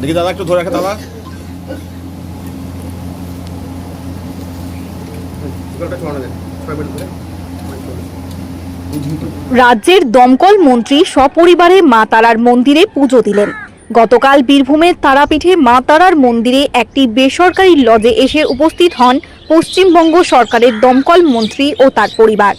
দেখি দাদা, একটু ধরে রাখে দাদা। রাজ্যের দমকল মন্ত্রী সপরিবারে মা তারার মন্দিরে পুজো দিলেন। গতকাল বীরভূমের তারাপীঠে মা তারার মন্দিরে একটি বেসরকারি লজে এসে উপস্থিত হন পশ্চিমবঙ্গ সরকারের দমকল মন্ত্রী ও তার পরিবার।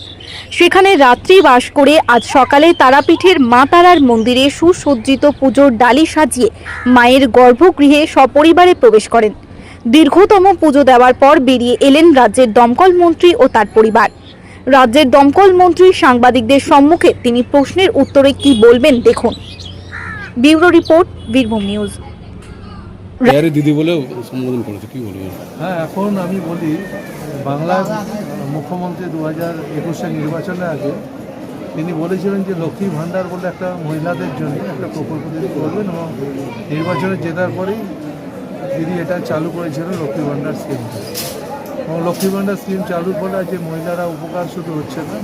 সেখানে রাত্রি বাস করে আজ সকালে তারাপীঠের মা তারার মন্দিরে সুসজ্জিত পুজোর ডালি সাজিয়ে মায়ের গর্ভগৃহে সপরিবারে প্রবেশ করেন। দীর্ঘতম পুজো দেওয়ার পর বেরিয়ে এলেন রাজ্যের দমকল মন্ত্রী ও তার পরিবার। রাজ্যের দমকল মন্ত্রী সাংবাদিকদের সম্মুখে তিনি প্রশ্নের উত্তরে কি বলবেন দেখুন। Bureau report Birbhum news. আরে দিদি বলেও সম্বোধন করেছে কি বলবেন হ্যাঁ এখন আমি বলি বাংলার মুখ্যমন্ত্রী দু হাজার একুশে নির্বাচনের আগে তিনি বলেছিলেন যে লক্ষ্মী ভাণ্ডার বলে একটা মহিলাদের জন্য একটা প্রকল্প তিনি করবেন এবং নির্বাচনে জেতার পরেই তিনি এটা চালু করেছিলেন লক্ষ্মী ভাণ্ডার স্কিমটা এবং লক্ষ্মী ভাণ্ডার স্কিম চালু ফলে যে মহিলারা উপকার শুধু হচ্ছে না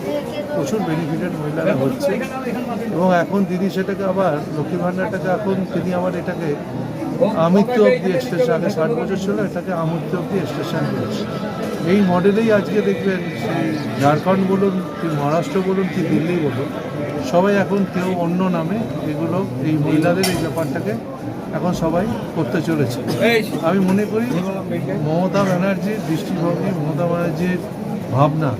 প্রচুর বেনিফিটেড মহিলারা হচ্ছে। এবং এখন দিদি সেটাকে আবার লক্ষ্মী ভাণ্ডারটাকে এখন তিনি আবার এটাকে আমৃত্যু অব্দি এক্সটেনশন আগে ষাট বছর ছিল, এটাকে আমৃত্যু অব্দি এক্সটেনশন করেছে এই মডেলেই আজকে দেখবেন সেই ঝাড়খণ্ড বলুন কি মহারাষ্ট্র বলুন কি দিল্লি বলুন, সবাই এখন কেউ অন্য নামে এগুলো, এই মহিলাদের এই ব্যাপারটাকে এখন সবাই করতে চলেছে। আমি মনে করি মমতা ব্যানার্জির দৃষ্টিভঙ্গি, মমতা ব্যানার্জির ভাবনা,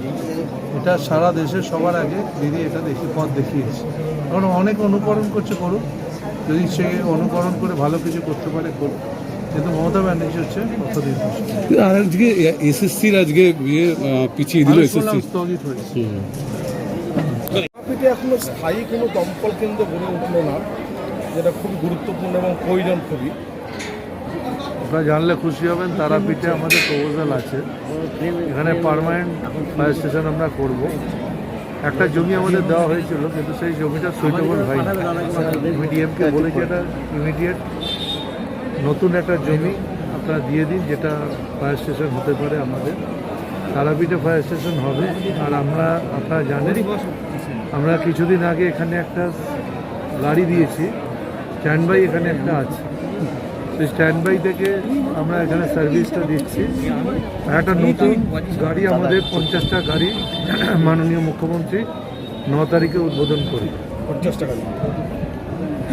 এটা সারা দেশের সবার আগে দিদি এটা দেখি পথ দেখিয়েছে। কারণ অনেক অনুকরণ করছে, করুক যদি সে অনুকরণ করে ভালো কিছু করতে পারে করুক কিন্তু মমতা ব্যানার্জি হচ্ছে কতদিন আর আজকে এসএসসির আজকে ইয়ে পিছিয়ে দিল এসএসসি। স্থগিত হয়েছে। তারাপীঠে এখনও স্থায়ী কোনো দমকল কেন্দ্র গড়ে উঠল না যেটা খুব গুরুত্বপূর্ণ এবং প্রয়োজন খুবই আপনারা জানলে খুশি হবেন তারাপীঠে আমাদের প্রপোজাল আছে। এখানে পার্মানেন্ট ফায়ার স্টেশন আমরা করব। একটা জমি আমাদের দেওয়া হয়েছিল, কিন্তু সেই জমিটা সুইটেবল হয় আমি বলেছি, এটা ইমিডিয়েট নতুন একটা জমি আপনারা দিয়ে দিন, যেটা ফায়ার স্টেশন হতে পারে আমাদের। তারাপীঠে ফায়ার স্টেশন হবে, আর আমরা, আপনারা জানেন, আমরা কিছুদিন আগে এখানে একটা গাড়ি দিয়েছি স্ট্যান্ড বাই এখানে একটা আছে। স্ট্যান্ড বাই থেকে আমরা এখানে সার্ভিসটা দিচ্ছি। একটা নতুন গাড়ি আমাদের পঞ্চাশটা গাড়ি মাননীয় মুখ্যমন্ত্রী ন তারিখে উদ্বোধন করবে। পঞ্চাশ টাকা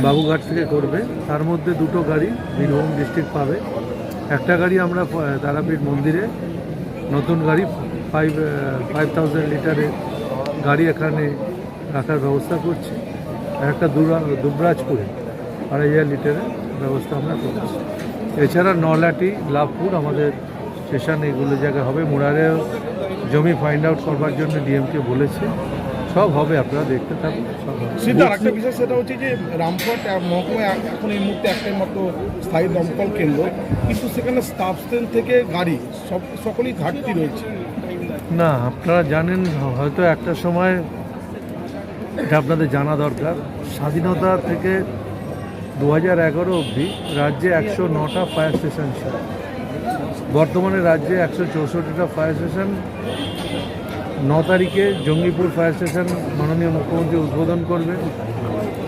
বাবুঘাট থেকে করবে। তার মধ্যে দুটো গাড়ি বীরভূম ডিস্ট্রিক্ট পাবে। একটা গাড়ি আমরা তারাপীঠ মন্দিরে নতুন গাড়ি ফাইভ ফাইভ থাউজেন্ড লিটারের গাড়ি এখানে রাখার ব্যবস্থা করছি। আর একটা দুবরাজপুরে আড়াই হাজার লিটারের ব্যবস্থা আমরা করছি। এছাড়া নলাটি লাভপুর আমাদের স্টেশন এগুলো জায়গায় হবে। মুরারেও জমি ফাইন্ড আউট করবার জন্য ডিএমকে বলেছে। সব হবে আপনারা দেখতে থাকুন সব একটা বিষয় সেটা হচ্ছে যে রামপুরহাট মহকুমায় এখন এই মুহূর্তে একটাই মাত্র স্থায়ী দমকল কেন্দ্র। কিন্তু সেখানে স্টাফ স্ট্রেন থেকে গাড়ি সব সকলেই ঘাটতি রয়েছে। না আপনারা জানেন হয়তো একটা সময় এটা আপনাদের জানা দরকার স্বাধীনতা থেকে দু হাজার এগারো অবধি রাজ্যে একশো নটা ফায়ার স্টেশন ছিল। বর্তমানে রাজ্যে একশো চৌষট্টিটা ফায়ার স্টেশন। ন তারিখে জঙ্গিপুর ফায়ার স্টেশন মাননীয় মুখ্যমন্ত্রী উদ্বোধন করবে।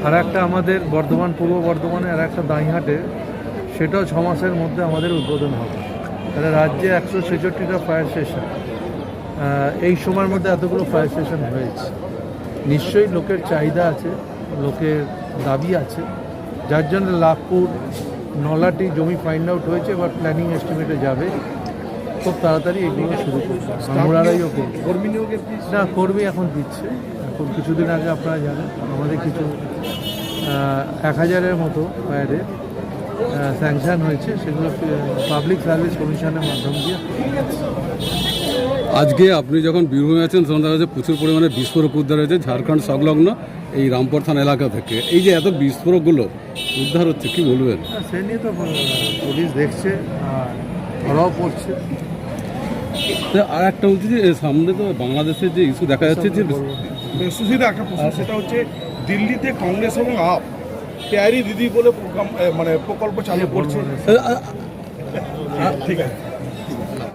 আর একটা আমাদের বর্ধমান, পূর্ব বর্ধমানে আর একটা দাঁইহাটে, সেটাও ছ মাসের মধ্যে আমাদের উদ্বোধন হবে। তাহলে রাজ্যে একশো ছেষট্টিটা ফায়ার স্টেশন। এই সময়ের মধ্যে এতগুলো ফায়ার স্টেশন হয়েছে। নিশ্চয়ই লোকের চাহিদা আছে, লোকের দাবি আছে। যার জন্য লাভপুর নলাটি জমি ফাইন্ড আউট হয়েছে এবার প্ল্যানিং এস্টিমেটে যাবে। খুব তাড়াতাড়ি এগুলো শুরু করবে আমরারাইও কর্মী নিয়োগের না কর্মী এখন দিচ্ছে। এখন কিছুদিন আগে আপনারা জানেন আমাদের কিছু এক হাজারের মতো বাইরে স্যাংশন হয়েছে। সেগুলো পাবলিক সার্ভিস কমিশনের মাধ্যম দিয়ে আজকে আপনি যখন বীরভূমে আছেন তখন দেখা যাচ্ছে প্রচুর পরিমাণে বিস্ফোরক উদ্ধার হয়েছে। ঝাড়খণ্ড সংলগ্ন এই রামপুর থানা এলাকা থেকে। এই যে এত বিস্ফোরকগুলো উদ্ধার হচ্ছে কি বলবেন? সে নিয়ে তো পুলিশ দেখছে আর ধরাও পড়ছে। আর একটা হচ্ছে যে সামনে তো বাংলাদেশের যে ইস্যু দেখা যাচ্ছে যে সুশীদা একটা প্রশ্ন সেটা হচ্ছে দিল্লিতে কংগ্রেস এবং আপ পেয়ারি দিদি বলে প্রোগ্রাম মানে প্রকল্প চালু করছে। ঠিক আছে।